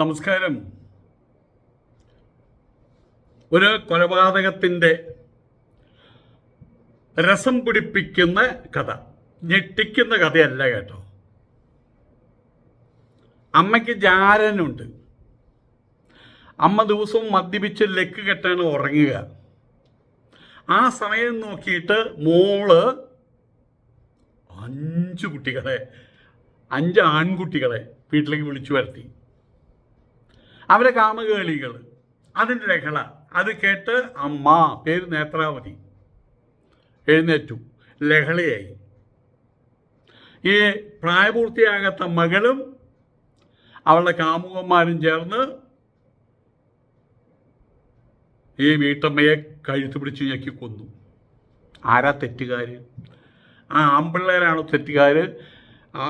നമസ്കാരം. ഒരു കൊലപാതകത്തിന്റെ രസം പിടിപ്പിക്കുന്ന കഥ. ഞെട്ടിക്കുന്ന കഥയല്ല കേട്ടോ. അമ്മയ്ക്ക് ജാരനുണ്ട്. അമ്മ ദിവസവും മദ്യപിച്ച് ലെക്ക് കെട്ടാണ് ഉറങ്ങുക. ആ സമയം നോക്കിയിട്ട് മോൾ അഞ്ച് കുട്ടികളെ അഞ്ച് ആൺകുട്ടികളെ വീട്ടിലേക്ക് വിളിച്ചു വരുത്തി. അവരെ കാമകേളികൾ. അതിന്റെ രഹള അത് കേട്ട് അമ്മ പേര് നേത്രാവതി. എഴുന്നേറ്റു. ലഹളയായി. ഈ പ്രായപൂർത്തിയാകാത്ത മകളും അവളുടെ കാമുകന്മാരും ചേർന്ന് ഈ വീട്ടമ്മയെ കഴുത്ത് പിടിച്ച് ഞെക്കി കൊന്നു. ആരാ തെറ്റുകാർ ആ ആമ്പിള്ളേരാണോ തെറ്റുകാർ ആ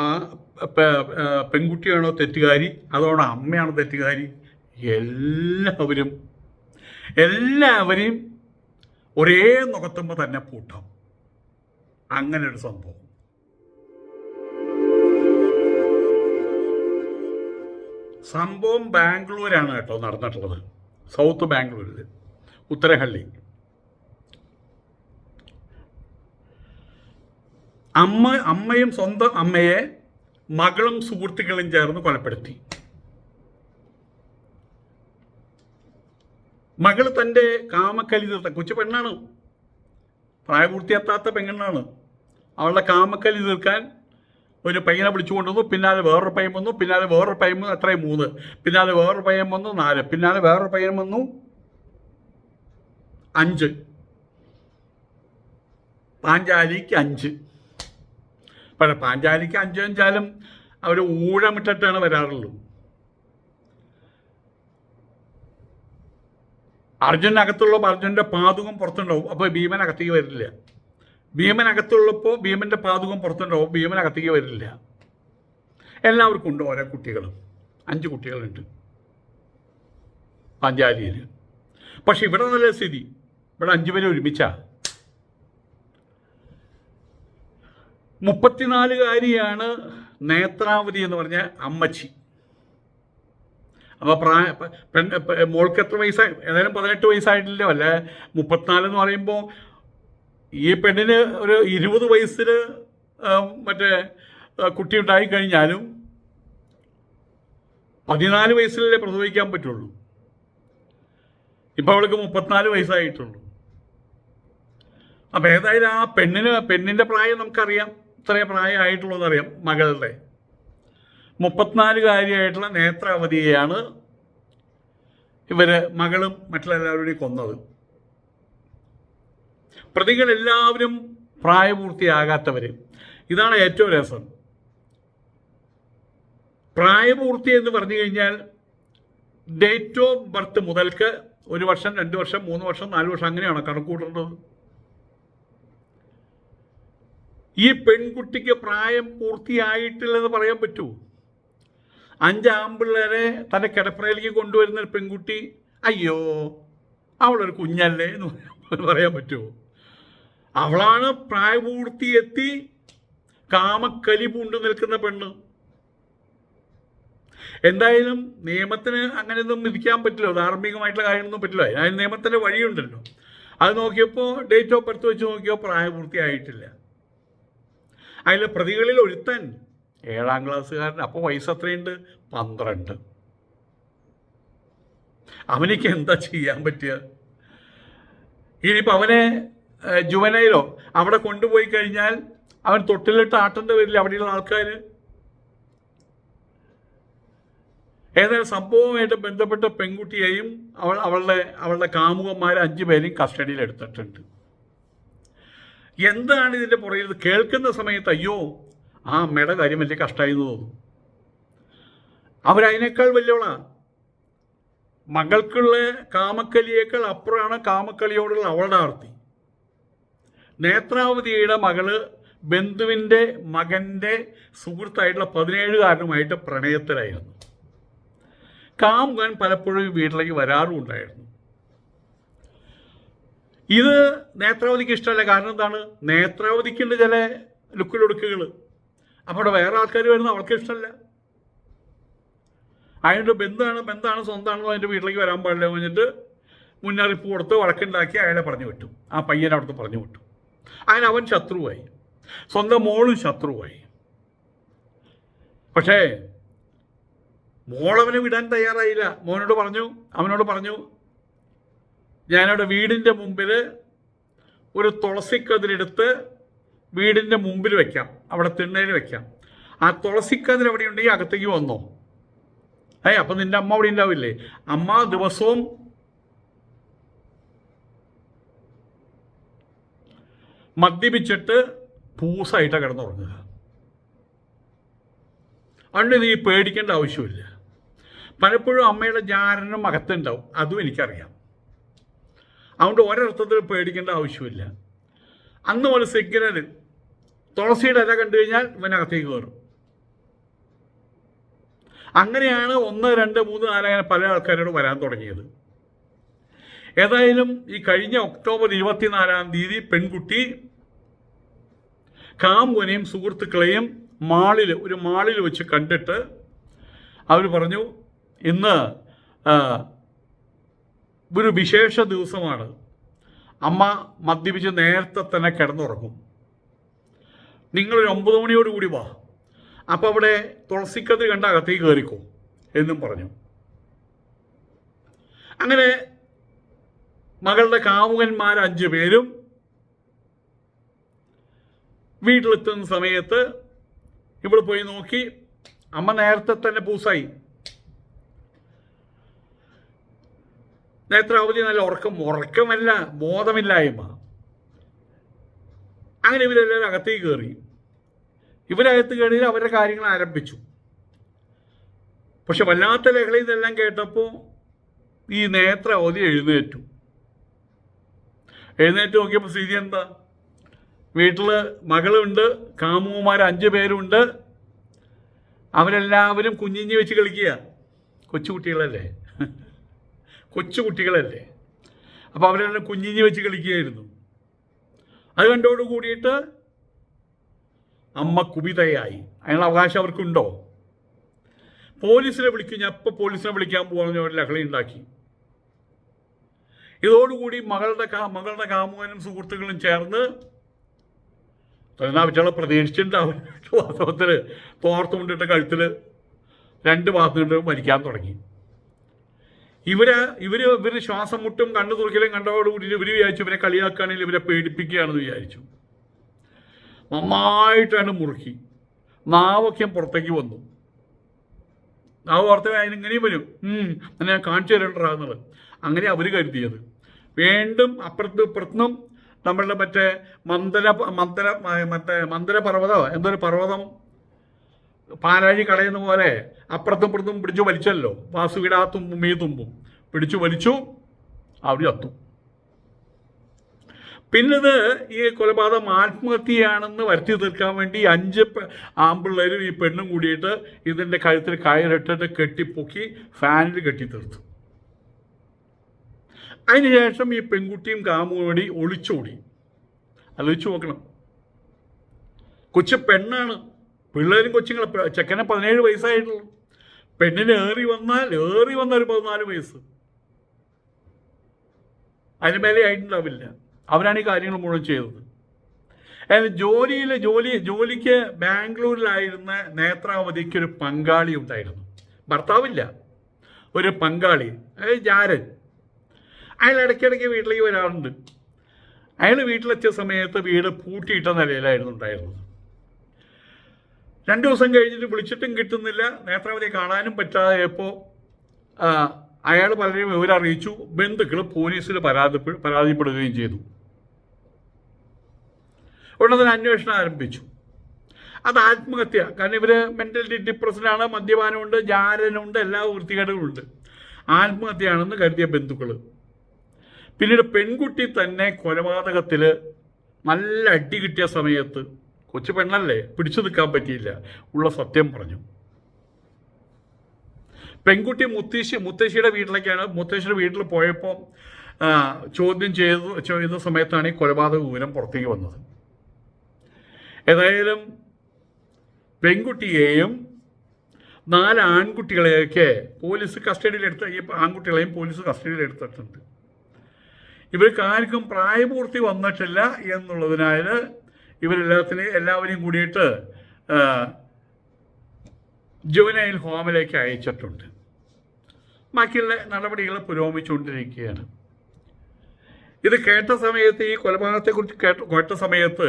പെൺകുട്ടിയാണോ തെറ്റുകാരി? അതോടെ അമ്മയാണോ തെറ്റുകാരി? എല്ലാവരും എല്ലാവരെയും ഒരേ നുകത്തുമ്പോൾ തന്നെ പൂട്ടാം. അങ്ങനെ ഒരു സംഭവം. സംഭവം ബാംഗ്ലൂരാണ് കേട്ടോ നടന്നിട്ടുള്ളത്. സൗത്ത് ബാംഗ്ലൂരിൽ ഉത്തരഹള്ളി. അമ്മ അമ്മയും സ്വന്തം അമ്മയെ മകളും സുഹൃത്തുക്കളും ചേർന്ന് കൊലപ്പെടുത്തി. മകൾ തന്റെ കാമക്കലി തീർത്ത കൊച്ചു പെണ്ണാണ്. പ്രായപൂർത്തിയെത്താത്ത പെണ്ണാണ്. അവളുടെ കാമക്കലി തീർക്കാൻ ഒരു പയ്യനെ വിളിച്ചു കൊണ്ടുവന്നു പിന്നാലെ വേറൊരു പയ്യൻ വന്നു പിന്നാലെ വേറൊരു പയ്യൻ വന്നു അത്രയും മൂന്ന്. പിന്നാലെ വേറൊരു പയ്യൻ വന്നു നാല്. പിന്നാലെ വേറൊരു പയ്യൻ വന്നു അഞ്ച്. പാഞ്ചാലിക്ക് അഞ്ച്. പക്ഷേ പാഞ്ചാലിക്ക് അഞ്ച് അഞ്ചാലും അവർ ഊഴമിട്ടിട്ടാണ് വരാറുള്ളൂ. അർജുനകത്തുള്ള അർജുന്റെ പാതുകം പുറത്തുണ്ടാവും. അപ്പോൾ ഭീമൻ അകത്തേക്ക് വരില്ല. ഭീമൻ അകത്തുള്ളപ്പോൾ ഭീമന്റെ പാതുകം പുറത്തുണ്ടാവും. ഭീമൻ അകത്തേക്ക് വരില്ല. എല്ലാവർക്കും ഉണ്ട് ഓരോ കുട്ടികളും. അഞ്ച് കുട്ടികളുണ്ട്. പാഞ്ചാലിയിൽ. പക്ഷെ ഇവിടെ നല്ല സ്ഥിതി. ഇവിടെ അഞ്ചു പേര് ഒരുമിച്ചാ. മുപ്പത്തിനാലുകാരിയാണ് നേത്രാവതി എന്ന് പറഞ്ഞ അമ്മച്ചി. അപ്പോൾ പ്രായ മോൾക്ക് എത്ര വയസ്സായി ഏതായാലും പതിനെട്ട് വയസ്സായിട്ടില്ലോ അല്ലെ? മുപ്പത്തിനാല് എന്ന് പറയുമ്പോൾ ഈ പെണ്ണിന് ഒരു ഇരുപത് വയസ്സിൽ മറ്റേ കുട്ടി ഉണ്ടായി കഴിഞ്ഞാലും പതിനാല് വയസ്സിലല്ലേ പ്രസവിക്കാൻ പറ്റുള്ളൂ. ഇപ്പൊ അവൾക്ക് മുപ്പത്തിനാല് വയസ്സായിട്ടുള്ളൂ. അപ്പം ഏതായാലും ആ പെണ്ണിന് പെണ്ണിന്റെ പ്രായം നമുക്കറിയാം. ഇത്രയും പ്രായമായിട്ടുള്ളതെന്ന് അറിയാം മകളുടെ. മുപ്പത്തിനാലുകാരിയായിട്ടുള്ള നേത്രാവതിയെയാണ് ഇവർ മകളും മറ്റുള്ള എല്ലാവരുടെയും കൊന്നത്. പ്രതികളെല്ലാവരും പ്രായപൂർത്തിയാകാത്തവർ ഇതാണ് ഏറ്റവും രസം. പ്രായപൂർത്തി എന്ന് പറഞ്ഞു കഴിഞ്ഞാൽ ഡേറ്റ് ഓഫ് ബർത്ത് മുതൽക്ക് ഒരു വർഷം രണ്ട് വർഷം മൂന്ന് വർഷം നാല് വർഷം അങ്ങനെയാണോ കണക്കൂട്ടേണ്ടത്. ഈ പെൺകുട്ടിക്ക് പ്രായം പൂർത്തിയായിട്ടില്ലെന്ന് പറയാൻ പറ്റുമോ? അഞ്ച് ആമ്പിള്ളേരെ തന്റെ കിടപ്പറയിലേക്ക് കൊണ്ടുവരുന്ന ഒരു പെൺകുട്ടി അയ്യോ അവളൊരു കുഞ്ഞല്ലേ എന്ന് പറയാൻ പറ്റുമോ? അവളാണ് പ്രായപൂർത്തി എത്തി കാമക്കലി പൂണ്ടു നിൽക്കുന്ന പെണ്ണ്. എന്തായാലും നിയമത്തിന് അങ്ങനെയൊന്നും വിധിക്കാൻ പറ്റില്ല ധാർമ്മികമായിട്ടുള്ള കാര്യങ്ങളൊന്നും പറ്റില്ല. അതിന് നിയമത്തിന്റെ വഴിയുണ്ടല്ലോ. അത് നോക്കിയപ്പോൾ ഡേറ്റ് ഓഫ് ബർത്ത് വെച്ച് നോക്കിയപ്പോൾ പ്രായപൂർത്തിയായിട്ടില്ല. അതിലെ പ്രതികളിൽ ഒരുത്തൻ ഏഴാം ക്ലാസ്സുകാരൻ. അപ്പോൾ വയസ്സ് എത്രയുണ്ട്? പന്ത്രണ്ട്. അവനിക്ക് എന്താ ചെയ്യാൻ പറ്റുക ഇനിയിപ്പോൾ അവനെ ജുവനയിലോ അവിടെ കൊണ്ടുപോയി കഴിഞ്ഞാൽ അവൻ തൊട്ടിലിട്ട് ആട്ടേണ്ട വരില്ല. അവിടെയുള്ള ആൾക്കാർ ഏതായാലും സംഭവമായിട്ട് ബന്ധപ്പെട്ട പെൺകുട്ടിയെയും അവൾ അവളുടെ അവളുടെ കാമുകന്മാരെ അഞ്ചു പേരെയും കസ്റ്റഡിയിൽ എടുത്തിട്ടുണ്ട്. എന്താണ് ഇതിന്റെ പുറകിൽ? കേൾക്കുന്ന സമയത്ത് അയ്യോ ആ അമ്മയുടെ കാര്യം വലിയ കഷ്ടമായി തോന്നും അവരതിനേക്കാൾ വലിയവളാണ് മകൾക്കുള്ള കാമക്കലിയേക്കാൾ അപ്പുറമാണ് കാമക്കളിയോടുള്ള അവളുടെ ആർത്തി. നേത്രാവതിയുടെ മകൾ ബന്ധുവിന്റെ മകന്റെ സുഹൃത്തായിട്ടുള്ള പതിനേഴുകാരനുമായിട്ട് പ്രണയത്തിലായിരുന്നു. കാമുകൻ പലപ്പോഴും വീട്ടിലേക്ക് വരാറും ഉണ്ടായിരുന്നു. ഇത് നേത്രാവതിക്ക് ഇഷ്ടമല്ല. കാരണം എന്താണ്? നേത്രാവതിക്കുണ്ട് ചില ലുക്കിലൊടുക്കുകൾ അപ്പോൾ അവിടെ വേറെ ആൾക്കാർ വരുന്നത് അവൾക്ക് ഇഷ്ടമല്ല അതിന്റെ ബന്ധാണ് ബന്ധാണ് സ്വന്തമാണെന്നോ അതിന്റെ വീട്ടിലേക്ക് വരാൻ പാടില്ല എന്ന് പറഞ്ഞിട്ട് മുന്നറിയിപ്പ് കൊടുത്ത് വഴക്കുണ്ടാക്കി അയാളെ പറഞ്ഞു വിട്ടു. ആ പയ്യനെ അവിടുത്തെ പറഞ്ഞു വിട്ടു. അങ്ങനെ അവൻ ശത്രുവായി. സ്വന്തം മോളും ശത്രുവായി. പക്ഷേ മോളവനെ വിടാൻ തയ്യാറായില്ല. മോനോട് പറഞ്ഞു അവനോട് പറഞ്ഞു ഞാനവിടെ വീടിന്റെ മുമ്പിൽ ഒരു തുളസിക്കതിരെടുത്ത് വീടിന്റെ മുമ്പിൽ വെക്കാം. അവിടെ തിണ്ണയിൽ വെക്കാം. ആ തുളസിക്കതിൽ എവിടെ ഉണ്ടെങ്കിൽ അകത്തേക്ക് വന്നോ. ഏ അപ്പം നിന്റെ അമ്മ അവിടെ ഉണ്ടാവില്ലേ? അമ്മ ദിവസവും മദ്യപിച്ചിട്ട് പൂസായിട്ടാണ് കിടന്നുറങ്ങുക. അതുകൊണ്ട് നീ പേടിക്കേണ്ട ആവശ്യമില്ല. പലപ്പോഴും അമ്മയുടെ ജാരനും അകത്തുണ്ടാവും. അതും എനിക്കറിയാം. അതുകൊണ്ട് ഒരർത്ഥത്തിൽ പേടിക്കേണ്ട ആവശ്യമില്ല. അന്ന് ഒരു സിഗ്നൽ തുളസിയുടെ ഇല കണ്ടു കഴിഞ്ഞാൽ ഇവനകത്തേക്ക് കയറും. അങ്ങനെയാണ് ഒന്ന് രണ്ട് മൂന്ന് നാല് അങ്ങനെ പല ആൾക്കാരോട് വരാൻ തുടങ്ങിയത്. ഏതായാലും ഈ കഴിഞ്ഞ ഒക്ടോബർ ഇരുപത്തിനാലാം തീയതി പെൺകുട്ടി കാമുവനെയും സുഹൃത്തുക്കളെയും മാളിൽ ഒരു മാളിൽ വെച്ച് കണ്ടിട്ട് അവർ പറഞ്ഞു ഇന്ന് ഒരു വിശേഷ ദിവസമാണ്. അമ്മ മദ്യപിച്ച് നേരത്തെ തന്നെ കിടന്നുറങ്ങും. നിങ്ങളൊരു ഒമ്പത് മണിയോട് കൂടി വാ. അപ്പം അവിടെ തുളസിക്കത്തിൽ കണ്ട അകത്തേക്ക് കയറിക്കോ എന്നും പറഞ്ഞു. അങ്ങനെ മകളുടെ കാമുകന്മാർ അഞ്ചു പേരും വീട്ടിലെത്തുന്ന സമയത്ത് ഇവിടെ പോയി നോക്കി. അമ്മ നേരത്തെ തന്നെ പൂസായി. നേത്രാവതി നല്ല ഉറക്കം ഉറക്കമല്ല ബോധമില്ലായ്മ. അങ്ങനെ ഇവരെല്ലാവരും അകത്തേക്ക് കയറി. ഇവരകത്ത് കയറി അവരുടെ കാര്യങ്ങൾ ആരംഭിച്ചു. പക്ഷെ വല്ലാത്ത ലഹള ഇതെല്ലാം കേട്ടപ്പോൾ ഈ നേത്രാവതി എഴുന്നേറ്റു. എഴുന്നേറ്റ് നോക്കിയപ്പോൾ സ്ഥിതി എന്താ? വീട്ടിൽ മകളുണ്ട് കാമുമാർ അഞ്ച് പേരുണ്ട്. അവരെല്ലാവരും കുഞ്ഞിഞ്ഞ് വെച്ച് കളിക്കുക. കൊച്ചുകുട്ടികളല്ലേ കൊച്ചുകുട്ടികളല്ലേ അപ്പോൾ അവരെല്ലാം കുഞ്ഞിഞ്ഞ് വെച്ച് കളിക്കുകയായിരുന്നു. അത് കണ്ടോട് കൂടിയിട്ട് അമ്മ കുപിതയായി. അതിനുള്ള അവകാശം അവർക്കുണ്ടോ? പോലീസിനെ വിളിക്കും. ഞാൻ ഇപ്പോൾ പോലീസിനെ വിളിക്കാൻ പോകുന്ന ഒരു ലഹളി ഉണ്ടാക്കി. ഇതോടുകൂടി മകളുടെ കാ മകളുടെ കാമുകനും സുഹൃത്തുക്കളും ചേർന്ന് തൊഴിലാളികളെ പ്രതീക്ഷിച്ചിട്ടുണ്ടാവും. വാസ്തവത്തിൽ തോർത്ത് കൊണ്ടിട്ട് കഴുത്തിൽ രണ്ട് മാസം കൊണ്ട് മരിക്കാൻ തുടങ്ങി. ഇവർ ഇവർ ഇവർ ശ്വാസം മുട്ടും കണ്ണു തുറക്കലും കണ്ടതോടുകൂടി ഇവർ വിചാരിച്ചു ഇവരെ കളിയാക്കുകയാണെങ്കിൽ ഇവരെ പേടിപ്പിക്കുകയാണെന്ന് വിചാരിച്ചു. നന്നായിട്ടാണ് മുറുക്കി. നാവൊക്കെ പുറത്തേക്ക് വന്നു. നാവ് പുറത്ത് അതിനിങ്ങനെയും വരും. അങ്ങനെ കാണിച്ചു തരണ്ടാന്നുള്ളത് അങ്ങനെ അവർ കരുതിയത്. വീണ്ടും അപ്പുറത്തും ഇപ്പുറത്തും നമ്മളുടെ മറ്റേ മന്ദര മന്ദര മറ്റേ മന്ദര എന്തൊരു പർവതം? പാലാഴി കളയുന്ന പോലെ അപ്പുറത്തും ഇപ്പുറത്തും പിടിച്ചു വലിച്ചല്ലോ. വാസു മീ തുമ്പും പിടിച്ചു വലിച്ചു അവർ ചത്തു പിന്നത് ഈ കൊലപാതകം ആത്മഹത്യയാണെന്ന് വരുത്തി തീർക്കാൻ വേണ്ടി അഞ്ച് ആമ്പിള്ളേരും ഈ പെണ്ണും കൂടിയിട്ട് ഇതിന്റെ കഴുത്തിൽ കയറിട്ടിട്ട് കെട്ടിപ്പൊക്കി ഫാനിൽ കെട്ടി തീർത്തു അതിനുശേഷം ഈ പെൺകുട്ടിയും കാമുകൂടി ഒളിച്ചോടി. അലോചിച്ച് നോക്കണം. കൊച്ചു പെണ്ണാണ്. പിള്ളേരും കൊച്ചുങ്ങളെ ചെക്കനെ പതിനേഴ് വയസ്സായിട്ടുള്ളൂ. പെണ്ണിന് ഏറി വന്നാൽ ഏറി വന്ന ഒരു പതിനാല് വയസ്സ്. അതിന് മേലെ ആയിട്ടുണ്ടാവില്ല. അവരാണ് ഈ കാര്യങ്ങൾ മുഴുവൻ ചെയ്തത്. അതായത് ജോലിയിൽ ജോലി ജോലിക്ക് ബാംഗ്ലൂരിലായിരുന്ന നേത്രാവതിക്ക് ഒരു പങ്കാളി ഉണ്ടായിരുന്നു. ഭർത്താവില്ല. ഒരു പങ്കാളി അതായത് ജാരൻ. അയാൾ ഇടയ്ക്കിടയ്ക്ക് വീട്ടിലേക്ക് വരാറുണ്ട്. അയാൾ വീട്ടിലെത്തിയ സമയത്ത് വീട് പൂട്ടിയിട്ട നിലയിലായിരുന്നു ഉണ്ടായിരുന്നത്. രണ്ടു ദിവസം കഴിഞ്ഞിട്ട് വിളിച്ചിട്ടും കിട്ടുന്നില്ല. നേത്രാവതിയെ കാണാനും പറ്റാതായപ്പോൾ അയാൾ പലരെയും വിവരം അറിയിച്ചു ബന്ധുക്കൾ പോലീസിൽ പരാതി പരാതിപ്പെടുകയും ചെയ്തു. ഉടനെ തന്നെ അന്വേഷണം ആരംഭിച്ചു. അത് ആത്മഹത്യ. കാരണം ഇവർ മെന്റലി ഡിപ്രഷനാണ് മദ്യപാനമുണ്ട് ജാരനുണ്ട് എല്ലാ വൃത്തികേടുകളുണ്ട് ആത്മഹത്യയാണെന്ന് കരുതിയ ബന്ധുക്കൾ പിന്നീട് പെൺകുട്ടി തന്നെ കൊലപാതകത്തിൽ നല്ല അടി കിട്ടിയ സമയത്ത് കൊച്ചു പെണ്ണല്ലേ? പിടിച്ചു നിൽക്കാൻ പറ്റിയില്ല. ഉള്ള സത്യം പറഞ്ഞു. പെൺകുട്ടി മുത്തശ്ശി മുത്തശ്ശിയുടെ വീട്ടിലേക്കാണ് മുത്തശ്ശിയുടെ വീട്ടിൽ പോയപ്പോൾ ചോദ്യം ചെയ്ത് ചെയ്യുന്ന സമയത്താണ് ഈ കൊലപാതക വിവരം പുറത്തേക്ക് വന്നത്. ഏതായാലും പെൺകുട്ടിയെയും നാല് ആൺകുട്ടികളെയൊക്കെ പോലീസ് കസ്റ്റഡിയിൽ എടുത്ത് ഈ ആൺകുട്ടികളെയും പോലീസ് കസ്റ്റഡിയിലെടുത്തിട്ടുണ്ട്. ഇവർക്ക് ആർക്കും പ്രായപൂർത്തി വന്നിട്ടില്ല എന്നുള്ളതിനാൽ ഇവരെല്ലാത്തിനെയും എല്ലാവരെയും കൂടിയിട്ട് ജുവനൈൽ ഹോമിലേക്ക് അയച്ചിട്ടുണ്ട്. ബാക്കിയുള്ള നടപടികൾ പുരോഗമിച്ചുകൊണ്ടിരിക്കുകയാണ്. ഇത് കേട്ട സമയത്ത് ഈ കൊലപാതകത്തെക്കുറിച്ച് കേട്ട കേട്ട സമയത്ത്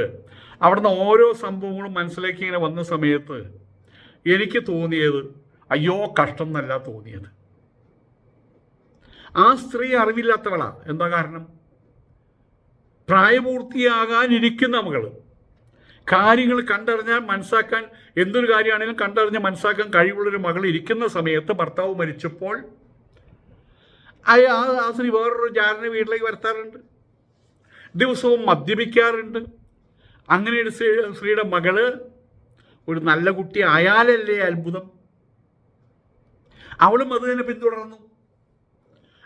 അവിടുന്ന് ഓരോ സംഭവങ്ങളും മനസ്സിലേക്ക് ഇങ്ങനെ വന്ന സമയത്ത് എനിക്ക് തോന്നിയത് അയ്യോ കഷ്ടം എന്നല്ല തോന്നിയത്. ആ സ്ത്രീ അറിവില്ലാത്തവളാണ് എന്താ കാരണം? പ്രായപൂർത്തിയാകാനിരിക്കുന്ന മകൾ കാര്യങ്ങൾ കണ്ടറിഞ്ഞാൽ മനസ്സാക്കാൻ എന്തൊരു കാര്യമാണെങ്കിലും കണ്ടറിഞ്ഞ് മനസ്സാക്കാൻ കഴിവുള്ളൊരു മകൾ ഇരിക്കുന്ന സമയത്ത് ഭർത്താവ് മരിച്ചപ്പോൾ അയാൾ ആ സ്ത്രീ വേറൊരു ജാരനെ വീട്ടിലേക്ക് വരുത്താറുണ്ട്. ദിവസവും മദ്യപിക്കാറുണ്ട്. അങ്ങനെ ഒരു സ്ത്രീ സ്ത്രീയുടെ മകൾ ഒരു നല്ല കുട്ടി ആയാലല്ലേ അത്ഭുതം. അവളും അത് തന്നെ പിന്തുടർന്നു.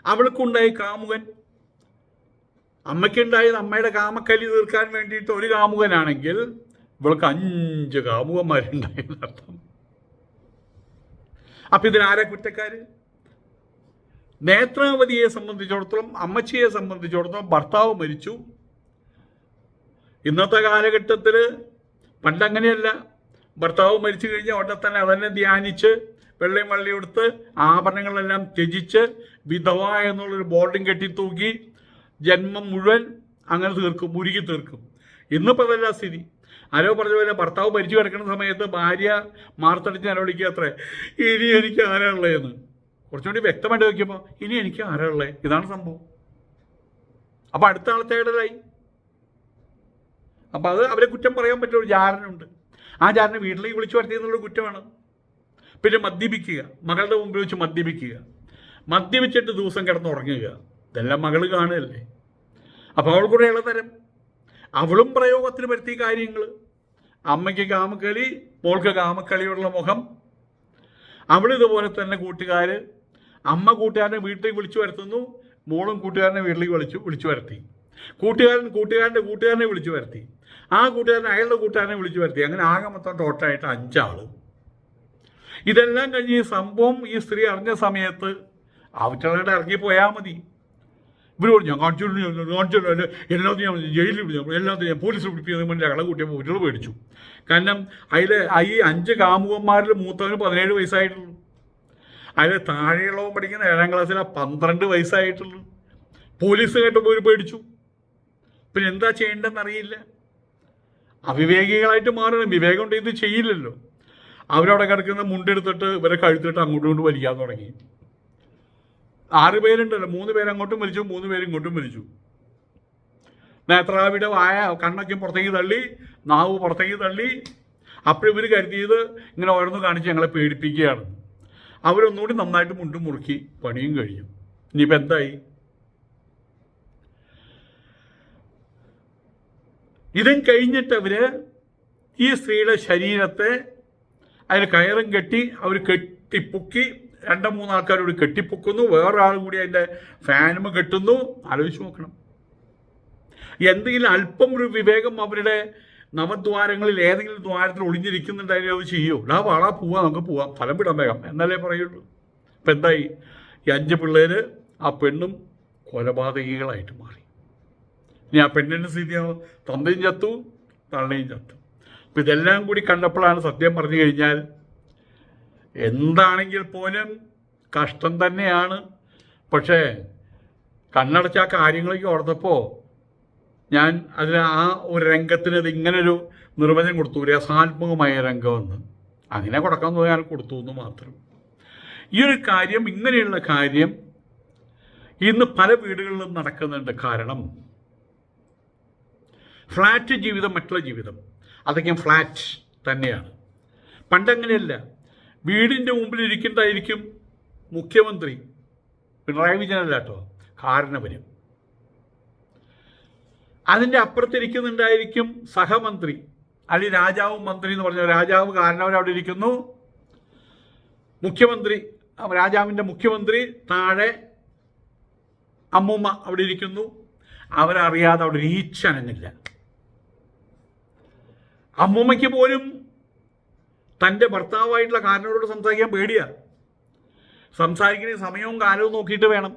അവൾക്കുണ്ടായി കാമുകൻ അമ്മയ്ക്കുണ്ടായത് അമ്മയുടെ കാമക്കലി തീർക്കാൻ വേണ്ടിയിട്ട് ഒരു കാമുകനാണെങ്കിൽ ഇവൾക്ക് അഞ്ച് കാമുകന്മാരുണ്ടായെന്ന് അർത്ഥം. അപ്പൊ ഇതിനാരെ കുറ്റക്കാര്? നേത്രാവതിയെ സംബന്ധിച്ചിടത്തോളം അമ്മച്ചിയെ സംബന്ധിച്ചിടത്തോളം ഭർത്താവ് മരിച്ചു. ഇന്നത്തെ കാലഘട്ടത്തിൽ പണ്ടങ്ങനെയല്ല. ഭർത്താവ് മരിച്ചു കഴിഞ്ഞാൽ ഉടനെ തന്നെ അതന്നെ ധ്യാനിച്ച് വെള്ളയും വെള്ളയും എടുത്ത് ആഭരണങ്ങളെല്ലാം ത്യജിച്ച് വിധവ എന്നുള്ളൊരു ബോർഡും കെട്ടിത്തൂക്കി ജന്മം മുഴുവൻ അങ്ങനെ തീർക്കും മുരുകി തീർക്കും. ഇന്നിപ്പോൾ അതല്ല സ്ഥിതി. ആരോ പറഞ്ഞ പോലെ ഭർത്താവ് മരിച്ചു കിടക്കുന്ന സമയത്ത് ഭാര്യ മാർത്തടിച്ച് നിലവിളിക്കുക അത്രേ? ഇനി എനിക്ക് ആരാളുള്ളതെന്ന് കുറച്ചുകൂടി വ്യക്തമായിട്ട് നോക്കിയപ്പോൾ ഇനി എനിക്ക് ആരാളുള്ളത് ഇതാണ് സംഭവം. അപ്പോൾ അടുത്ത ആൾ തേടലായി. അപ്പോൾ അത് അവരെ കുറ്റം പറയാൻ പറ്റുന്ന ഒരു ജാരനുണ്ട്. ആ ജാരനെ വീട്ടിലേക്ക് വിളിച്ചു വരുത്തി എന്നുള്ള കുറ്റമാണ്. പിന്നെ മദ്യപിക്കുക. മകളുടെ മുമ്പിൽ വെച്ച് മദ്യപിക്കുക. മദ്യപിച്ചിട്ട് ദിവസം കിടന്നുറങ്ങുക. ഇതെല്ലാം മകൾ കാണുകയല്ലേ? അപ്പോൾ അവൾ കൂടെയുള്ള ഇളതരം അവളും പ്രയോഗത്തിന് വരുത്തിയ കാര്യങ്ങൾ. അമ്മയ്ക്ക് കാമക്കളി മോൾക്ക് കാമക്കളിയുള്ള മുഖം. അവളിതുപോലെ തന്നെ കൂട്ടുകാർ അമ്മ കൂട്ടുകാരനെ വീട്ടിലേക്ക് വിളിച്ചു വരുത്തുന്നു. മോളും കൂട്ടുകാരനെ വീട്ടിലേക്ക് വിളിച്ചു വിളിച്ചു വരുത്തി. കൂട്ടുകാരൻ കൂട്ടുകാരന്റെ കൂട്ടുകാരനെ വിളിച്ചു വരുത്തി. ആ കൂട്ടുകാരൻ അയാളുടെ കൂട്ടുകാരനെ വിളിച്ചു വരുത്തി. അങ്ങനെ ആകെ മൊത്തം ടോട്ടലായിട്ട് അഞ്ചാൾ ഇതെല്ലാം കഴിഞ്ഞ് ഈ സംഭവം ഈ സ്ത്രീ അറിഞ്ഞ സമയത്ത് അവറ്റകളുടെ ഇറങ്ങി പോയാൽ ഇവരോട് ഞാൻ കാണിച്ചു കാണിച്ചു എല്ലാത്തിനും ഞാൻ ജയിലിൽ വിളിച്ചു എല്ലാത്തിനും ഞാൻ പോലീസിൽ പിടിപ്പിക്കുന്നതിന് മുന്നേ കള കൂട്ടിയപ്പോൾ കുട്ടികൾ പേടിച്ചു. കാരണം അതിൽ ഈ അഞ്ച് കാമുകന്മാരിൽ മൂത്തവന് പതിനേഴ് വയസ്സായിട്ടുള്ളൂ. അതിൽ താഴെയുള്ളവൻ പഠിക്കുന്ന ഏഴാം ക്ലാസ്സിലെ പന്ത്രണ്ട് വയസ്സായിട്ടുള്ളൂ. പോലീസ് കേട്ടപ്പോൾ ഒരു പേടിച്ചു. പിന്നെ എന്താ ചെയ്യേണ്ടതെന്ന് അറിയില്ല. അവിവേകികളായിട്ട് മാറണം. വിവേകം കൊണ്ട് ഇത് ചെയ്യില്ലല്ലോ. അവരവിടെ കിടക്കുന്ന മുണ്ടെടുത്തിട്ട് ഇവരെ കഴുത്തിട്ട് അങ്ങോട്ടും ഇങ്ങോട്ടും വലിക്കാൻ തുടങ്ങി. ആറ് പേരുണ്ടല്ലോ. മൂന്ന് പേര് അങ്ങോട്ടും വലിച്ചു മൂന്ന് പേര് ഇങ്ങോട്ടും വലിച്ചു. നേത്രാവിയുടെ വായ കണ്ണൊക്കെ പുറത്തേക്ക് തള്ളി നാവ് പുറത്തേക്ക് തള്ളി. അപ്പോൾ ഇവർ കരുതിയത് ഇങ്ങനെ ഓരോന്ന് കാണിച്ച് ഞങ്ങളെ പേടിപ്പിക്കുകയാണ്. അവരൊന്നുകൂടി നന്നായിട്ട് മുണ്ടും മുറുക്കി പണിയും കഴിഞ്ഞു. ഇനിയിപ്പോൾ എന്തായി? ഇതും കഴിഞ്ഞിട്ട് അവർ ഈ സ്ത്രീയുടെ ശരീരത്തെ അതിൽ കയറും കെട്ടി അവർ കെട്ടിപ്പൊക്കി രണ്ടോ മൂന്ന് ആൾക്കാരോട് കെട്ടിപ്പൊക്കുന്നു. വേറൊരാൾ കൂടി അതിന്റെ ഫാനും കെട്ടുന്നു. ആലോചിച്ച് നോക്കണം. എന്തെങ്കിലും അല്പം ഒരു വിവേകം അവരുടെ നവദ്വാരങ്ങളിൽ ഏതെങ്കിലും ദ്വാരത്തിൽ ഒളിഞ്ഞിരിക്കുന്നുണ്ടായാലും അത് ചെയ്യൂ. ഡാ വാളാ പോവാ നമുക്ക് പോവാം. ഫലം വിടാൻ വേഗം. എന്നല്ലേ പറയുള്ളൂ. അപ്പം എന്തായി? ഈ അഞ്ച് പിള്ളേര് ആ പെണ്ണും കൊലപാതകികളായിട്ട് മാറി. ഇനി ആ പെണ്ണിന്റെ സ്ഥിതി തന്തയും ചത്തു തള്ളയും ചത്തു. അപ്പം ഇതെല്ലാം കൂടി കണ്ടപ്പോഴാണ് സത്യം പറഞ്ഞു കഴിഞ്ഞാൽ എന്താണെങ്കിൽ പോലും കഷ്ടം തന്നെയാണ്. പക്ഷേ കണ്ണടച്ച ആ കാര്യങ്ങളൊക്കെ ഓർത്തപ്പോൾ ഞാൻ അതിന് ആ ഒരു രംഗത്തിന് അത് ഇങ്ങനൊരു നിർവചനം കൊടുത്തു. രസാത്മകമായ രംഗമെന്ന് അങ്ങനെ കൊടുക്കാൻ തോന്നിയാൽ കൊടുത്തു എന്ന് മാത്രം. ഈ ഒരു കാര്യം ഇങ്ങനെയുള്ള കാര്യം ഇന്ന് പല വീടുകളിലും നടക്കുന്നുണ്ട്. കാരണം ഫ്ലാറ്റ് ജീവിതം മറ്റുള്ള ജീവിതം. അതൊക്കെ ഫ്ലാറ്റ് തന്നെയാണ്. പണ്ടങ്ങനെയല്ല. വീടിന്റെ മുമ്പിൽ ഇരിക്കേണ്ടായിരിക്കും മുഖ്യമന്ത്രി. പിണറായി വിജയനല്ല കേട്ടോ കാരണവരും. അതിന്റെ അപ്പുറത്തിരിക്കുന്നുണ്ടായിരിക്കും സഹമന്ത്രി അല്ലെങ്കിൽ രാജാവും മന്ത്രി എന്ന് പറഞ്ഞ രാജാവ് കാരണവർ അവിടെ ഇരിക്കുന്നു. മുഖ്യമന്ത്രി രാജാവിന്റെ മുഖ്യമന്ത്രി താഴെ അമ്മൂമ്മ അവിടെ ഇരിക്കുന്നു. അവരറിയാതെ അവിടെ ഒരു ഈച്ചനങ്ങില്ല അമ്മൂമ്മയ്ക്ക് പോലും തന്റെ ഭർത്താവായിട്ടുള്ള കാരനോട് സംസാരിക്കാൻ പേടിയാ. സംസാരിക്കുന്ന സമയവും കാലവും നോക്കിയിട്ട് വേണം.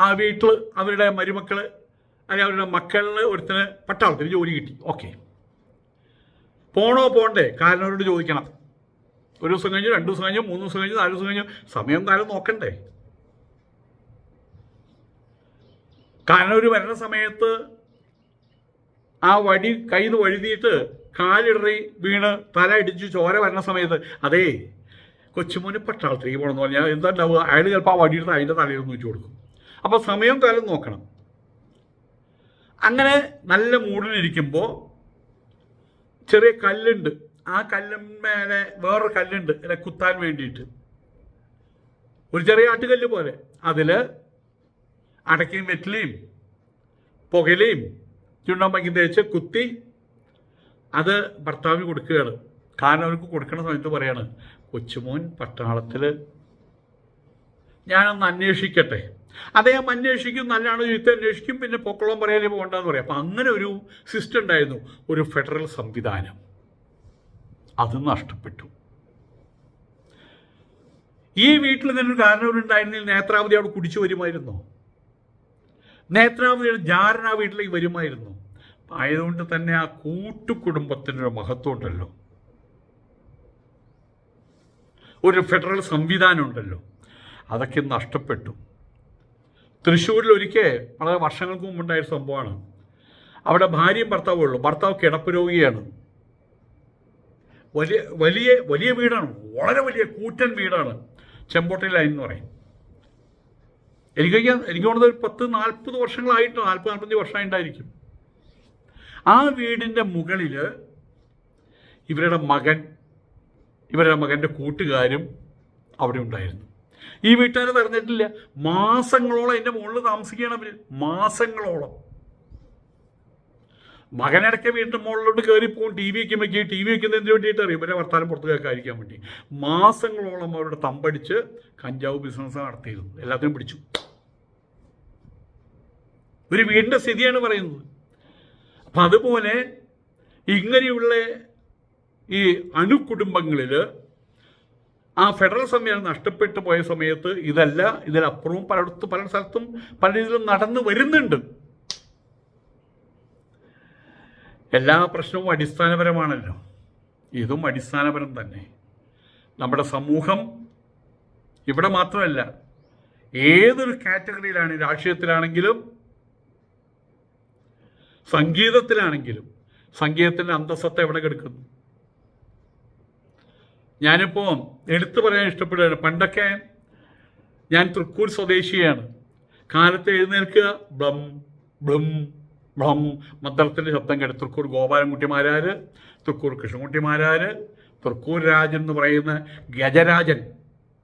ആ വീട്ടിൽ അവരുടെ മരുമക്കൾ അല്ലെങ്കിൽ അവരുടെ മക്കളിൽ ഒരുത്തിന് പട്ടാളത്തിന് ജോലി കിട്ടി. ഓക്കെ. പോണോ പോണ്ടേ? കാരനോട് ചോദിക്കണം. ഒരു ദിവസം കഴിഞ്ഞു രണ്ട് ദിവസം കഴിഞ്ഞു മൂന്ന് ദിവസം കഴിഞ്ഞു നാല് ദിവസം കഴിഞ്ഞു സമയവും കാലം നോക്കണ്ടേ? കാരണം ഒരു വരുന്ന സമയത്ത് ആ വടി കയ്യിൽ നിന്ന് വഴുതിയിട്ട് കാലിടറി വീണ് തല ഇടിച്ച് ചോര വരുന്ന സമയത്ത് അതേ കൊച്ചുമോന് പട്ടാളത്തിലേക്ക് പോകണമെന്ന് പറഞ്ഞാൽ എന്താണ്ടാവുക അയാൾ ചിലപ്പോൾ ആ വടിയെടുത്ത് അതിന്റെ തലയിൽ വെച്ച് കൊടുക്കും. അപ്പോൾ സമയം കാലം നോക്കണം. അങ്ങനെ നല്ല മൂടിനിരിക്കുമ്പോൾ ചെറിയ കല്ലുണ്ട്. ആ കല്ലുമേലെ വേറൊരു കല്ലുണ്ട് ഇതിനെ കുത്താൻ വേണ്ടിയിട്ട്. ഒരു ചെറിയ ആട്ടുകല്ല് പോലെ. അതിൽ അടക്കയും വെറ്റിലയും പുകയിലയും ചുണ്ണാമ്പയ്ക്കും തേച്ച് കുത്തി അത് ഭർത്താവിന് കൊടുക്കുകയാണ്. കാരണം അവർക്ക് കൊടുക്കുന്ന സമയത്ത് പറയാണ് കൊച്ചുമോൻ പട്ടാളത്തിൽ ഞാനൊന്ന് അന്വേഷിക്കട്ടെ. അദ്ദേഹം അന്വേഷിക്കും നല്ലതാണ് യുദ്ധം അന്വേഷിക്കും പിന്നെ പൊക്കളം പറയാനേ പോകണ്ടെന്ന് പറയാം. അപ്പം അങ്ങനെ ഒരു സിസ്റ്റം ഉണ്ടായിരുന്നു ഒരു ഫെഡറൽ സംവിധാനം. അത് നഷ്ടപ്പെട്ടു. ഈ വീട്ടിൽ നിന്നൊരു കാരണവരുണ്ടായിരുന്നെങ്കിൽ നേത്രാവതി അവിടെ കുടിച്ചു വരുമായിരുന്നോ? നേത്രാവതിയുടെ ജാരൻ ആ വീട്ടിലേക്ക് വരുമായിരുന്നു? ആയതുകൊണ്ട് തന്നെ ആ കൂട്ടുകുടുംബത്തിനൊരു മഹത്വം ഉണ്ടല്ലോ ഒരു ഫെഡറൽ സംവിധാനം ഉണ്ടല്ലോ അതൊക്കെ നഷ്ടപ്പെട്ടു. തൃശ്ശൂരിൽ ഒരിക്കൽ വളരെ വർഷങ്ങൾക്ക് മുമ്പുണ്ടായ സംഭവമാണ്. അവിടെ ഭാര്യയും ഭർത്താവും ഉള്ളൂ. ഭർത്താവ് കിടപ്പ് രോഗിയാണ്. വലിയ വലിയ വലിയ വീടാണ്. വളരെ വലിയ കൂറ്റൻ വീടാണ്. ചെമ്പോട്ട ലൈൻ എന്ന് പറയും. എനിക്ക് എനിക്ക് തോന്നുന്നത് ഒരു പത്ത് നാൽപ്പത് വർഷങ്ങളായിട്ട് നാൽപ്പത് നാൽപ്പത്തഞ്ച് വർഷമായിട്ടായിരിക്കും ആ വീടിന്റെ മുകളിൽ ഇവരുടെ മകൻ ഇവരുടെ മകന്റെ കൂട്ടുകാരും അവിടെ ഉണ്ടായിരുന്നു. ഈ വീട്ടുകാർ തെരഞ്ഞിട്ടില്ല മാസങ്ങളോളം എന്റെ മുകളിൽ താമസിക്കുകയാണ് അവർ മാസങ്ങളോളം. മകനിടയ്ക്ക് വീട്ടിന്റെ മുകളിലോട്ട് കയറിപ്പോകും ടി വി വയ്ക്കുമ്പോൾ ടി വി വയ്ക്കുന്നതിന് വേണ്ടിയിട്ട് അറിയും. ഇവരെ വർത്താനം പുറത്ത് കേൾക്കാതിരിക്കാൻ വേണ്ടി. മാസങ്ങളോളം അവരുടെ തമ്പടിച്ച് കഞ്ചാവ് ബിസിനസ് നടത്തിയിരുന്നു. എല്ലാത്തിനും പിടിച്ചു. ഒരു വീടിന്റെ സ്ഥിതിയാണ് പറയുന്നത്. അപ്പം അതുപോലെ ഇങ്ങനെയുള്ള ഈ അണുകുടുംബങ്ങളിൽ ആ ഫെഡറൽ സംവിധാനം നഷ്ടപ്പെട്ടു പോയ സമയത്ത് ഇതല്ല ഇതിലപ്പുറവും പലയിടത്ത് പല സ്ഥലത്തും പല രീതിയിലും നടന്നു വരുന്നുണ്ട്. എല്ലാ പ്രശ്നവും അടിസ്ഥാനപരമാണല്ലോ. ഇതും അടിസ്ഥാനപരം തന്നെ. നമ്മുടെ സമൂഹം ഇവിടെ മാത്രമല്ല ഏതൊരു കാറ്റഗറിയിലാണ് രാഷ്ട്രീയത്തിലാണെങ്കിലും സംഗീതത്തിലാണെങ്കിലും സംഗീതത്തിന്റെ അന്തസ്സത്തെ എവിടെ കെടുക്കുന്നു? ഞാനിപ്പോൾ എടുത്തു പറയാൻ ഇഷ്ടപ്പെടുകയാണ്. പണ്ടൊക്കെ ഞാൻ തൃക്കൂർ സ്വദേശിയാണ്. കാലത്ത് എഴുന്നേൽക്കുക ബ്ലം ബ്ലം ബ്ലം മദ്ദളത്തിന്റെ ശബ്ദം കേട്ട് തൃക്കൂർ ഗോപാലൻകുട്ടിമാരാർ തൃക്കൂർ കൃഷ്ണൻകുട്ടിമാരാർ തൃക്കൂർ രാജൻ എന്ന് പറയുന്ന ഗജരാജൻ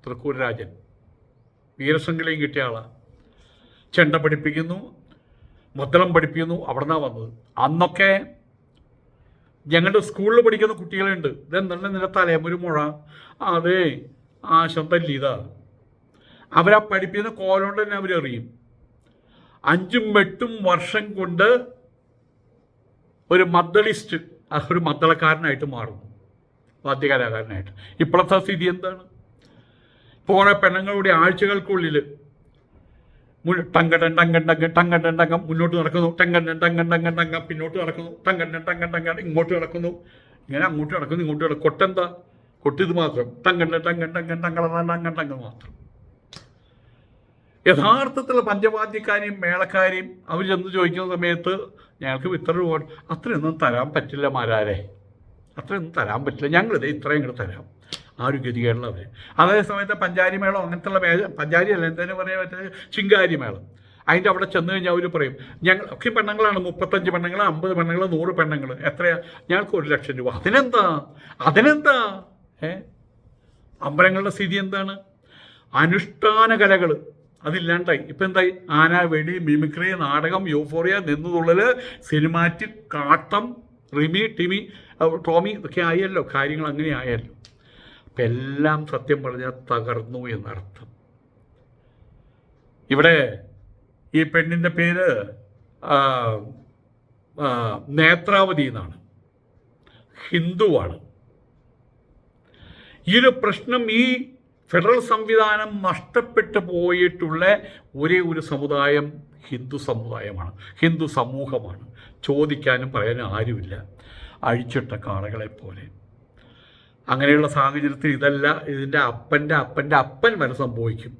തൃക്കൂർ രാജൻ. വീരശൃംഖലയും കിട്ടിയ ആളാണ് ചെണ്ട പഠിപ്പിക്കുന്നു മുദ്രം പഠിപ്പിക്കുന്നു. അവിടെ നിന്നാണ് വന്നത്. അന്നൊക്കെ ഞങ്ങളുടെ സ്കൂളിൽ പഠിക്കുന്ന കുട്ടികളുണ്ട്. ഇതെന്താണ് നിന്റെ തലമുരു മുഴ. അതെ ആ ശബ്ദം ഇതാ? അവരാ പഠിപ്പിക്കുന്ന കോലോണ്ട് തന്നെ അവരറിയും അഞ്ചും എട്ടും വർഷം കൊണ്ട് ഒരു മദ്ദളിസ്റ്റ് ഒരു മദ്ദളക്കാരനായിട്ട് മാറുന്നു. വാദ്യകലാകാരനായിട്ട്. ഇപ്പോഴത്തെ സ്ഥിതി എന്താണ്? ഇപ്പോൾ കുറേ പെണ്ണുങ്ങളുടെ ആഴ്ചകൾക്കുള്ളിൽ ടങ്കടൻ മുന്നോട്ട് നടക്കുന്നു. ടങ്കൻ ടങ്കൻ ടങ്കൻ ടങ്കം പിന്നോട്ട് നടക്കുന്നു. ടങ്കൻ ഇങ്ങോട്ട് നടക്കുന്നു. ഇങ്ങനെ അങ്ങോട്ട് നടക്കുന്നു ഇങ്ങോട്ട് നടക്കും കൊട്ടെന്താ കൊട്ടിത് മാത്രം. ടങ്കൻ ടങ്കൻ മാത്രം. യഥാർത്ഥത്തിലുള്ള പഞ്ചവാദ്യക്കാരെയും മേളക്കാരെയും അവർ ചെന്ന് ചോദിക്കുന്ന സമയത്ത് ഞങ്ങൾക്ക് ഇത്ര രൂപ അത്രയൊന്നും തരാൻ പറ്റില്ല മാരാരെ. അത്രയൊന്നും തരാൻ പറ്റില്ല. ഞങ്ങളിത് ഇത്രയും കൂടെ തരാം. ആ ഒരു ഗതികേടുള്ളവർ അതേ സമയത്ത് പഞ്ചാരി മേളം അങ്ങനത്തെ മേ പഞ്ചാരി അല്ല എന്തായാലും പറയാൻ പറ്റുന്നത് ചിങ്കാരി മേളം. അതിന്റെ അവിടെ ചെന്ന് കഴിഞ്ഞാൽ അവർ പറയും ഞങ്ങൾ ഒക്കെ പെണ്ണുങ്ങളാണ് മുപ്പത്തഞ്ച് പെണ്ണുങ്ങൾ അമ്പത് പെണ്ണുങ്ങൾ നൂറ് പെണ്ണുങ്ങൾ എത്രയാ? ഞങ്ങൾക്ക് ഒരു ലക്ഷം രൂപ. അതിനെന്താ? അതിനെന്താ? ഏ? അമ്പലങ്ങളുടെ സ്ഥിതി എന്താണ്? അനുഷ്ഠാന കലകൾ അതില്ലാണ്ടായി. ഇപ്പം എന്തായി? ആന വെടി മിമിക്രി നാടകം യൂഫോറിയ നിന്നുതുള്ളൽ സിനിമാറ്റിക് കാട്ടം റിമി ടിമി ടോമി ഇതൊക്കെ ആയല്ലോ കാര്യങ്ങൾ അങ്ങനെ ആയല്ലോ. അപ്പം എല്ലാം സത്യം പറഞ്ഞാൽ തകർന്നു എന്നർത്ഥം. ഇവിടെ ഈ പെണ്ണിന്റെ പേര് നേത്രാവതി എന്നാണ്. ഹിന്ദുവാണ് ഈ ഒരു പ്രശ്നം ഈ ഫെഡറൽ സംവിധാനം നഷ്ടപ്പെട്ടു പോയിട്ടുള്ള ഒരേ ഒരു സമുദായം ഹിന്ദു സമുദായമാണ്. ഹിന്ദു സമൂഹമാണ്. ചോദിക്കാനും പറയാനും ആരുമില്ല. അഴിച്ചിട്ട കാളകളെ പോലെ അങ്ങനെയുള്ള സാഹചര്യത്തിൽ ഇതല്ല ഇതിന്റെ അപ്പന്റെ അപ്പന്റെ അപ്പൻ വരെ സംഭവിക്കും.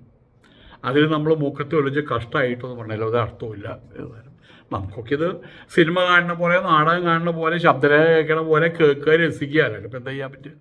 അതിൽ നമ്മൾ മൂക്കത്ത് ഒളിച്ച് കഷ്ടമായിട്ടൊന്നും പറഞ്ഞാലോ അത് അർത്ഥമില്ല നമുക്കൊക്കെ ഇത് സിനിമ കാണുന്ന പോലെ നാടകം കാണുന്ന പോലെ ശബ്ദരേഖ കേൾക്കണ പോലെ കേൾക്കുക രസിക്കുക അല്ലല്ലോ ഇപ്പം എന്താ ചെയ്യാൻ പറ്റുക?